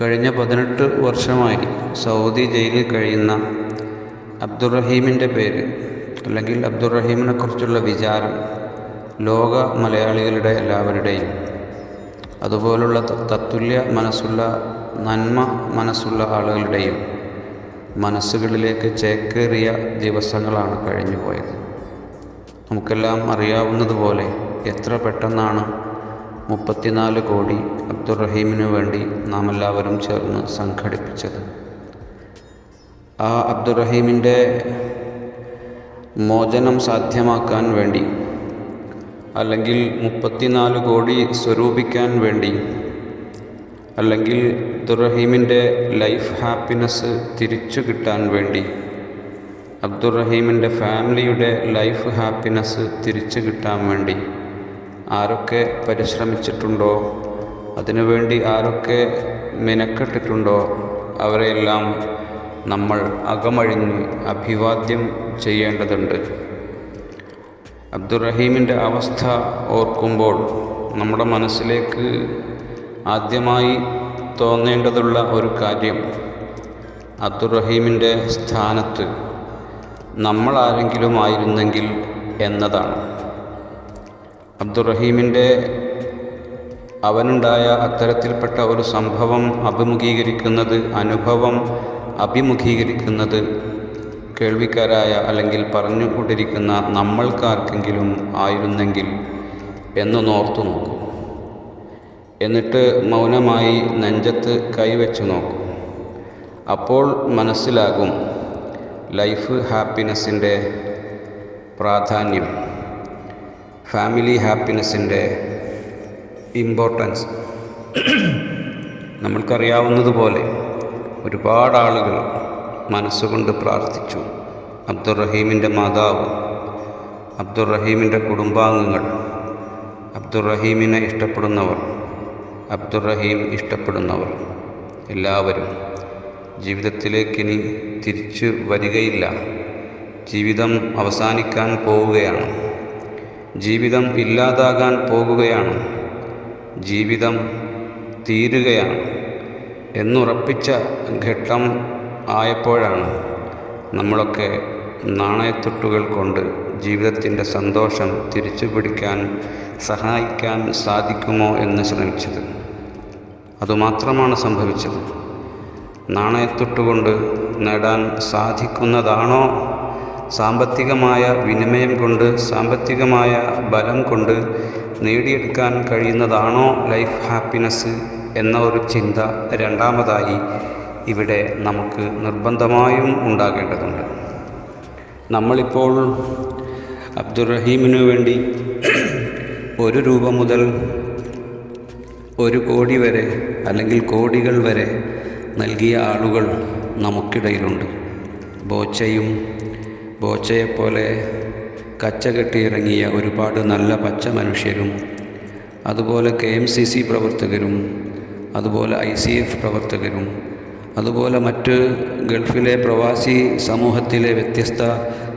കഴിഞ്ഞ പതിനെട്ട് വർഷമായി സൗദി ജയിലിൽ കഴിയുന്ന അബ്ദുറഹീമിന്റെ പേര് അല്ലെങ്കിൽ അബ്ദുറഹീമിനെക്കുറിച്ചുള്ള വിചാരം ലോക മലയാളികളുടെ എല്ലാവരുടെയും. അതുപോലുള്ള തത്തുല്യ മനസ്സുള്ള നന്മ മനസ്സുള്ള ആളുകളുടെയും മനസ്സുകളിലേക്ക് ചേക്കേറിയ ദിവസങ്ങളാണ് കഴിഞ്ഞു പോയത് നമുക്കെല്ലാം അറിയാവുന്നതുപോലെ എത്ര പെട്ടെന്നാണ് മുപ്പത്തിനാല് കോടി അബ്ദുറഹീമിനു വേണ്ടി നാം എല്ലാവരും ചേർന്ന് സംഘടിപ്പിച്ചത്. ആ അബ്ദുറഹീമിന്റെ മോചനം സാധ്യമാക്കാൻ വേണ്ടി അല്ലെങ്കിൽ മുപ്പത്തിനാല് കോടി സ്വരൂപിക്കാൻ വേണ്ടി അല്ലെങ്കിൽ അബ്ദുറഹീമിന്റെ ലൈഫ് ഹാപ്പിനെസ് തിരിച്ചു കിട്ടാൻ വേണ്ടി അബ്ദുറഹീമിന്റെ ഫാമിലിയുടെ ലൈഫ് ഹാപ്പിനെസ് തിരിച്ചു കിട്ടാൻ വേണ്ടി ആരൊക്കെ പരിശ്രമിച്ചിട്ടുണ്ടോ? അതിനുവേണ്ടി ആരൊക്കെ മെനക്കെട്ടിട്ടുണ്ടോ? അവരെയെല്ലാം നമ്മൾ അകമഴിഞ്ഞ് അഭിവാദ്യം ചെയ്യേണ്ടതുണ്ട്. അബ്ദുറഹീമിന്റെ അവസ്ഥ ഓർക്കുമ്പോൾ നമ്മുടെ മനസ്സിലേക്ക് ആദ്യമായി തോന്നേണ്ടതുള്ള ഒരു കാര്യം അബ്ദുറഹീമിന്റെ സ്ഥാനത്ത് നമ്മൾ ആരെങ്കിലും ആയിരുന്നെങ്കിൽ എന്നതാണ്. അബ്ദുറഹീമിന്റെ അവനുണ്ടായ അത്തരത്തിൽപ്പെട്ട ഒരു സംഭവം അഭിമുഖീകരിക്കുന്നത് അനുഭവം അഭിമുഖീകരിക്കുന്നത് കേൾവിക്കാരായ അല്ലെങ്കിൽ പറഞ്ഞു കൊണ്ടിരിക്കുന്ന നമ്മൾക്കാർക്കെങ്കിലും ആയിരുന്നെങ്കിൽ എന്ന് നോർത്തു നോക്കും. എന്നിട്ട് മൗനമായി നെഞ്ചത്ത് കൈവച്ച് നോക്കും. അപ്പോൾ മനസ്സിലാകും ലൈഫ് ഹാപ്പിനെസ്സിന്റെ പ്രാധാന്യം. ഫാമിലി ഹാപ്പിനെസ്സിന്റെ ഇമ്പോർട്ടൻസ് നമ്മൾക്കറിയാവുന്നതുപോലെ ഒരുപാട് ആളുകൾ മനസ്സുകൊണ്ട് പ്രാർത്ഥിച്ചു. അബ്ദുറഹീമിന്റെ മാതാവ് അബ്ദുറഹീമിന്റെ കുടുംബാംഗങ്ങൾ അബ്ദുറഹീമിനെ ഇഷ്ടപ്പെടുന്നവർ അബ്ദുറഹീം ഇഷ്ടപ്പെടുന്നവർ എല്ലാവരും ജീവിതത്തിലേക്ക് ഇനി തിരിച്ചു വരികയില്ല. ജീവിതം അവസാനിക്കാൻ പോവുകയാണ്. ജീവിതം ഇല്ലാതാകാൻ പോകുകയാണ്. ജീവിതം തീരുകയാണ് എന്നുറപ്പിച്ച ഘട്ടം ആയപ്പോഴാണ് നമ്മളൊക്കെ നാണയത്തൊട്ടുകൾ കൊണ്ട് ജീവിതത്തിന്റെ സന്തോഷം തിരിച്ചു പിടിക്കാൻ സഹായിക്കാൻ സാധിക്കുമോ എന്ന് ശ്രമിച്ചത്. അതുമാത്രമാണ് സംഭവിച്ചത്. നാണയത്തൊട്ടുകൊണ്ട് നേടാൻ സാധിക്കുന്നതാണോ സാമ്പത്തികമായ വിനിമയം കൊണ്ട് സാമ്പത്തികമായ ബലം കൊണ്ട് നേടിയെടുക്കാൻ കഴിയുന്നതാണോ ലൈഫ് ഹാപ്പിനെസ് എന്ന ഒരു ചിന്ത രണ്ടാമതായി ഇവിടെ നമുക്ക് നിർബന്ധമായും ഉണ്ടാകേണ്ടതുണ്ട്. നമ്മളിപ്പോൾ അബ്ദുറഹീമിനു വേണ്ടി ഒരു രൂപ മുതൽ ഒരു കോടി വരെ അല്ലെങ്കിൽ കോടികൾ വരെ നൽകിയ ആളുകൾ നമുക്കിടയിലുണ്ട്. ബോച്ചയും ബോച്ചയെപ്പോലെ കച്ച കെട്ടിയിറങ്ങിയ ഒരുപാട് നല്ല പച്ച മനുഷ്യരും അതുപോലെ കെ എം സി സി പ്രവർത്തകരും അതുപോലെ ഐ സി എഫ് പ്രവർത്തകരും അതുപോലെ മറ്റ് ഗൾഫിലെ പ്രവാസി സമൂഹത്തിലെ വ്യത്യസ്ത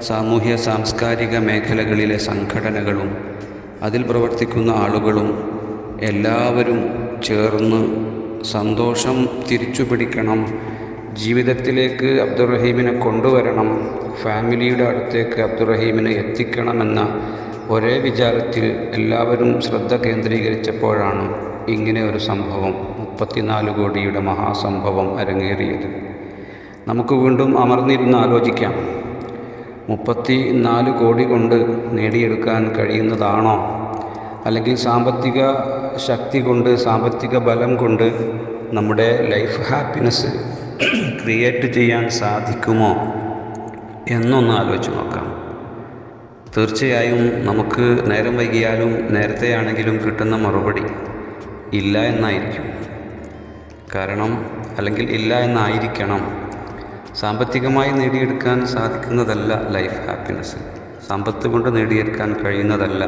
സാമൂഹ്യ സാംസ്കാരിക മേഖലകളിലെ സംഘടനകളും അതിൽ പ്രവർത്തിക്കുന്ന ആളുകളും എല്ലാവരും ചേർന്ന് സന്തോഷം തിരിച്ചു പിടിക്കണം ജീവിതത്തിലേക്ക് അബ്ദുറഹീമിനെ കൊണ്ടുവരണം ഫാമിലിയുടെ അടുത്തേക്ക് അബ്ദുറഹീമിനെ എത്തിക്കണമെന്ന ഒരേ വിചാരത്തിൽ എല്ലാവരും ശ്രദ്ധ കേന്ദ്രീകരിച്ചപ്പോഴാണ് ഇങ്ങനെ ഒരു സംഭവം മുപ്പത്തിനാല് കോടിയുടെ മഹാസംഭവം അരങ്ങേറിയത്. നമുക്ക് വീണ്ടും അമർന്നിരുന്ന് ആലോചിക്കാം. മുപ്പത്തി നാല് കോടി കൊണ്ട് നേടിയെടുക്കാൻ കഴിയുന്നതാണോ? അല്ലെങ്കിൽ സാമ്പത്തിക ശക്തി കൊണ്ട് സാമ്പത്തിക ബലം കൊണ്ട് നമ്മുടെ ലൈഫ് ഹാപ്പിനെസ് ക്രിയേറ്റ് ചെയ്യാൻ സാധിക്കുമോ എന്നൊന്ന് ആലോചിച്ച് നോക്കാം. തീർച്ചയായും നമുക്ക് നേരം വൈകിയാലും നേരത്തെയാണെങ്കിലും കിട്ടുന്ന മറുപടി ഇല്ല എന്നായിരിക്കും. കാരണം അല്ലെങ്കിൽ ഇല്ല എന്നായിരിക്കണം. സാമ്പത്തികമായി നേടിയെടുക്കാൻ സാധിക്കുന്നതല്ല ലൈഫ് ഹാപ്പിനെസ് സമ്പത്ത് കൊണ്ട് നേടിയെടുക്കാൻ കഴിയുന്നതല്ല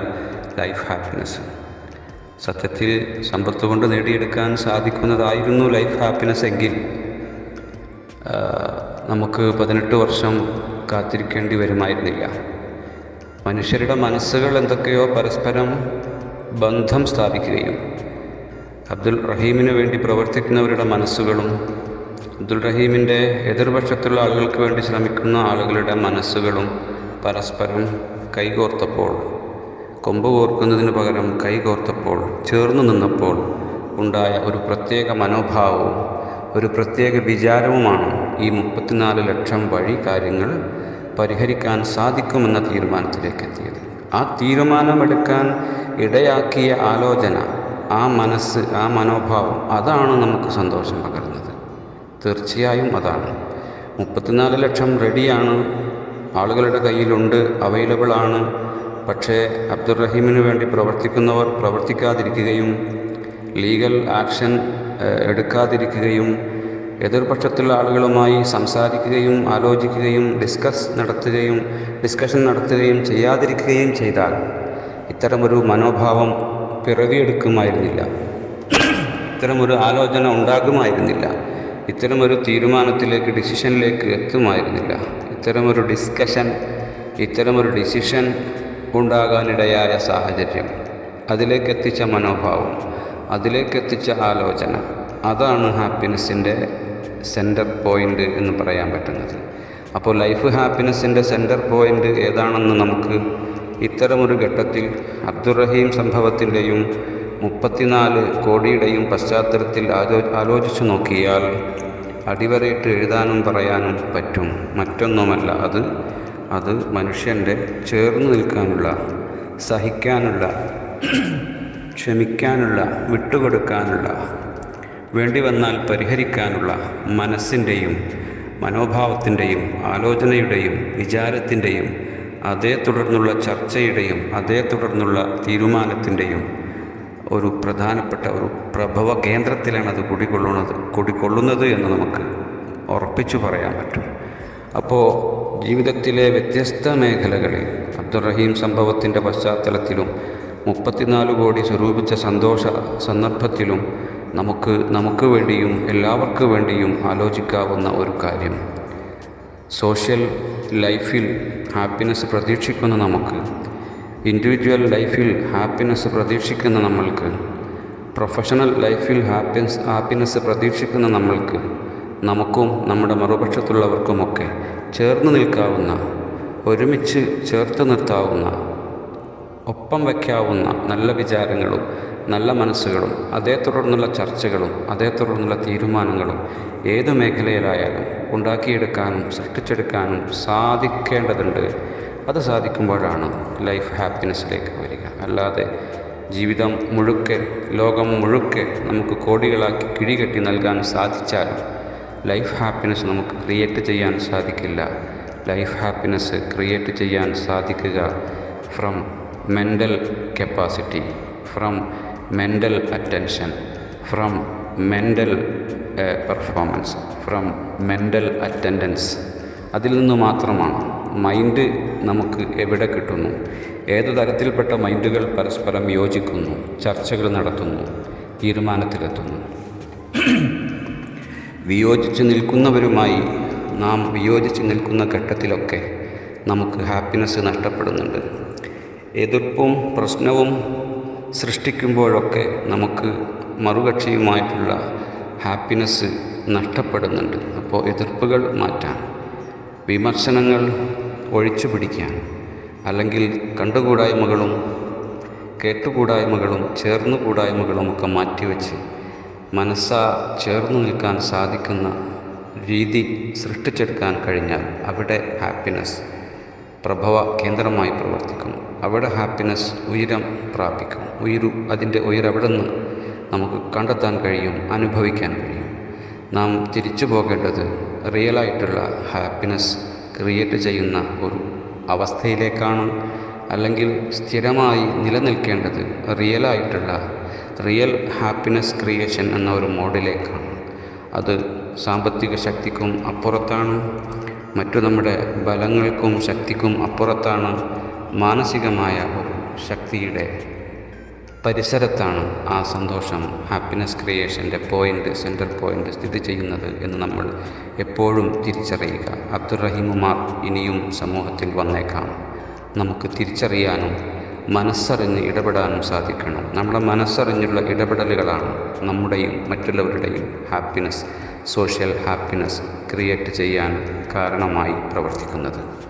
ലൈഫ് ഹാപ്പിനെസ് സത്യത്തിൽ സമ്പത്ത് കൊണ്ട് നേടിയെടുക്കാൻ സാധിക്കുന്നതായിരുന്നു ലൈഫ് ഹാപ്പിനെസ് എങ്കിൽ നമുക്ക് പതിനെട്ട് വർഷം കാത്തിരിക്കേണ്ടി വരുമായിരുന്നില്ല. മനുഷ്യരുടെ മനസ്സുകൾ എന്തൊക്കെയോ പരസ്പരം ബന്ധം സ്ഥാപിക്കുകയും അബ്ദുൽ റഹീമിന് വേണ്ടി പ്രവർത്തിക്കുന്നവരുടെ മനസ്സുകളും അബ്ദുൽ റഹീമിന്റെ എതിർപക്ഷത്തുള്ള ആളുകൾക്ക് വേണ്ടി ശ്രമിക്കുന്ന ആളുകളുടെ മനസ്സുകളും പരസ്പരം കൈകോർത്തപ്പോൾ കൊമ്പ് കോർക്കുന്നതിന് പകരം കൈകോർത്തപ്പോൾ ചേർന്നു നിന്നപ്പോൾ ഉണ്ടായ ഒരു പ്രത്യേക മനോഭാവവും ഒരു പ്രത്യേക വിചാരവുമാണ് ഈ മുപ്പത്തിനാല് ലക്ഷം വഴി കാര്യങ്ങൾ പരിഹരിക്കാൻ സാധിക്കുമെന്ന തീരുമാനത്തിലേക്ക് എത്തിയത്. ആ തീരുമാനമെടുക്കാൻ ഇടയാക്കിയ ആലോചന ആ മനസ്സ് ആ മനോഭാവം അതാണ് നമുക്ക് സന്തോഷം പകരുന്നത്. തീർച്ചയായും അതാണ്. മുപ്പത്തിനാല് ലക്ഷം റെഡിയാണ് ആളുകളുടെ കയ്യിലുണ്ട് അവൈലബിൾ ആണ്. പക്ഷേ അബ്ദുറഹീമിന് വേണ്ടി പ്രവർത്തിക്കുന്നവർ പ്രവർത്തിക്കാതിരിക്കുകയും ലീഗൽ ആക്ഷൻ എടുക്കാതിരിക്കുകയും എതിർപക്ഷത്തുള്ള ആളുകളുമായി സംസാരിക്കുകയും ആലോചിക്കുകയും ഡിസ്കസ് നടത്തുകയും ഡിസ്കഷൻ നടത്തുകയും ചെയ്യാതിരിക്കുകയും ചെയ്താൽ ഇത്തരമൊരു മനോഭാവം പിറവിയെടുക്കുമായിരുന്നില്ല. ഇത്തരമൊരു ആലോചന ഉണ്ടാകുമായിരുന്നില്ല. ഇത്തരമൊരു തീരുമാനത്തിലേക്ക് ഡിസിഷനിലേക്ക് എത്തുമായിരുന്നില്ല. ഇത്തരമൊരു ഡിസ്കഷൻ ഇത്തരമൊരു ഡിസിഷൻ ഉണ്ടാകാനിടയായ സാഹചര്യം. അതിലേക്ക് എത്തിച്ച മനോഭാവം. അതിലേക്ക് എത്തിച്ച ആലോചന. അതാണ് ഹാപ്പിനെസ്സിന്റെ സെന്റർ പോയിന്റ് എന്ന് പറയാൻ പറ്റുന്നത്. അപ്പോൾ ലൈഫ് ഹാപ്പിനെസ്സിന്റെ സെന്റർ പോയിന്റ് ഏതാണെന്ന് നമുക്ക് ഇത്തരമൊരു ഘട്ടത്തിൽ അബ്ദുറഹീം സംഭവത്തിന്റെയും മുപ്പത്തിനാല് കോടിയുടെയും പശ്ചാത്തലത്തിൽ ആലോ ആലോചിച്ചു നോക്കിയാൽ അടിവരയിട്ട് എഴുതാനും പറയാനും പറ്റും. മറ്റൊന്നുമല്ല അത് അത് മനുഷ്യന്റെ ചേർന്ന് നിൽക്കാനുള്ള സഹിക്കാനുള്ള ക്ഷമിക്കാനുള്ള വിട്ടുകൊടുക്കാനുള്ള വേണ്ടി വന്നാൽ പരിഹരിക്കാനുള്ള മനസ്സിന്റെയും മനോഭാവത്തിന്റെയും ആലോചനയുടെയും വിചാരത്തിന്റെയും അതേ തുടർന്നുള്ള ചർച്ചയുടെയും അതേ തുടർന്നുള്ള തീരുമാനത്തിന്റെയും ഒരു പ്രധാനപ്പെട്ട ഒരു പ്രഭവ കേന്ദ്രത്തിലാണ് അത് കുടികൊള്ളുന്നത് കുടികൊള്ളുന്നത് എന്ന് നമുക്ക് ഉറപ്പിച്ചു പറയാൻ പറ്റും. അപ്പോൾ ജീവിതത്തിലെ വ്യത്യസ്ത മേഖലകളിൽ അബ്ദുറഹീം സംഭവത്തിന്റെ പശ്ചാത്തലത്തിലും മുപ്പത്തിനാല് കോടി സ്വരൂപിച്ച സന്തോഷ സന്ദർഭത്തിലും നമുക്ക് നമുക്ക് വേണ്ടിയും എല്ലാവർക്കു വേണ്ടിയും ആലോചിക്കാവുന്ന ഒരു കാര്യം. സോഷ്യൽ ലൈഫിൽ ഹാപ്പിനെസ് പ്രതീക്ഷിക്കുന്ന നമുക്ക് ഇൻഡിവിജ്വൽ ലൈഫിൽ ഹാപ്പിനെസ് പ്രതീക്ഷിക്കുന്ന നമ്മൾക്ക് പ്രൊഫഷണൽ ലൈഫിൽ ഹാപ്പിനെസ് ഹാപ്പിനെസ് പ്രതീക്ഷിക്കുന്ന നമ്മൾക്ക് നമുക്കും നമ്മുടെ മറുപക്ഷത്തുള്ളവർക്കുമൊക്കെ ചേർന്ന് നിൽക്കാവുന്ന ഒരുമിച്ച് ചേർത്ത് നിർത്താവുന്ന ഒപ്പം വയ്ക്കാവുന്ന നല്ല വിചാരങ്ങളും നല്ല മനസ്സുകളും അതേ തുടർന്നുള്ള ചർച്ചകളും അതേ തുടർന്നുള്ള തീരുമാനങ്ങളും ഏത് മേഖലയിലായാലും ഉണ്ടാക്കിയെടുക്കാനും സൃഷ്ടിച്ചെടുക്കാനും സാധിക്കേണ്ടതുണ്ട്. അത് സാധിക്കുമ്പോഴാണ് ലൈഫ് ഹാപ്പിനെസ്സിലേക്ക് വരിക. അല്ലാതെ ജീവിതം മുഴുക്കെ ലോകം മുഴുക്കെ നമുക്ക് കോടികളാക്കി കിഴികെട്ടി നൽകാൻ സാധിച്ചാലും ലൈഫ് ഹാപ്പിനെസ് നമുക്ക് ക്രിയേറ്റ് ചെയ്യാൻ സാധിക്കില്ല. ലൈഫ് ഹാപ്പിനെസ് ക്രിയേറ്റ് ചെയ്യാൻ സാധിക്കുക from mental capacity from mental attention from mental performance from mental attendance അതിൽ നിന്ന് മാത്രമാണ് മൈൻഡ് നമുക്ക് എവിടെ കിട്ടുന്നു? ഏത് തരത്തിൽപ്പെട്ട മൈൻഡുകൾ പരസ്പരം യോജിക്കുന്നു ചർച്ചകൾ നടത്തുന്നു തീരുമാനത്തിലെത്തുന്നു? വിയോജിച്ച് നിൽക്കുന്നവരുമായി നാം വിയോജിച്ച് നിൽക്കുന്ന ഘട്ടത്തിലൊക്കെ നമുക്ക് ഹാപ്പിനെസ് നഷ്ടപ്പെടുന്നുണ്ട്. എതിർപ്പും പ്രശ്നവും സൃഷ്ടിക്കുമ്പോഴൊക്കെ നമുക്ക് മറുകക്ഷിയുമായിട്ടുള്ള ഹാപ്പിനെസ് നഷ്ടപ്പെടുന്നുണ്ട്. അപ്പോൾ എതിർപ്പുകൾ മാറ്റാൻ വിമർശനങ്ങൾ ഒഴിച്ചു പിടിക്കാൻ അല്ലെങ്കിൽ കണ്ടുകൂടായ്മകളും കേട്ടുകൂടായ്മകളും ചേർന്നുകൂടായ്മകളും ഒക്കെ മാറ്റിവെച്ച് മനസ്സാ ചേർന്നു നിൽക്കാൻ സാധിക്കുന്ന രീതി സൃഷ്ടിച്ചെടുക്കാൻ കഴിഞ്ഞാൽ അവിടെ ഹാപ്പിനെസ് പ്രഭവ കേന്ദ്രമായി പ്രവർത്തിക്കും അവിടെ ഹാപ്പിനെസ് ഉയരം പ്രാപിക്കും. ഉയരു അതിന്റെ ഉയരവിടെ നിന്ന് നമുക്ക് കണ്ടെത്താൻ കഴിയും അനുഭവിക്കാൻ കഴിയും. നാം തിരിച്ചു പോകേണ്ടത് റിയലായിട്ടുള്ള ഹാപ്പിനെസ് ക്രിയേറ്റ് ചെയ്യുന്ന ഒരു അവസ്ഥയിലേക്കാണ്. അല്ലെങ്കിൽ സ്ഥിരമായി നിലനിൽക്കേണ്ടത് റിയലായിട്ടുള്ള റിയൽ ഹാപ്പിനെസ് ക്രിയേഷൻ എന്ന ഒരു മോഡിലേക്കാണ്. അത് സാമ്പത്തിക ശക്തിക്കും അപ്പുറത്താണ്. മറ്റു നമ്മുടെ ബലങ്ങൾക്കും ശക്തിക്കും അപ്പുറത്താണ്. മാനസികമായ ഒരു ശക്തിയുടെ പരിസരത്താണ് ആ സന്തോഷം ഹാപ്പിനെസ് ക്രിയേഷന്റെ പോയിന്റ് സെന്റർ പോയിന്റ് സ്ഥിതി ചെയ്യുന്നത് എന്ന് നമ്മൾ എപ്പോഴും തിരിച്ചറിയുക. അബ്ദുറഹീമുമാർ ഇനിയും സമൂഹത്തിൽ വന്നേക്കാം. നമുക്ക് തിരിച്ചറിയാനും മനസ്സറിഞ്ഞ് ഇടപെടാനും സാധിക്കണം. നമ്മുടെ മനസ്സറിഞ്ഞുള്ള ഇടപെടലുകളാണ് നമ്മുടെയും മറ്റുള്ളവരുടെയും ഹാപ്പിനെസ് സോഷ്യൽ ഹാപ്പിനെസ് ക്രിയേറ്റ് ചെയ്യാൻ കാരണമായി പ്രവർത്തിക്കുന്നത്.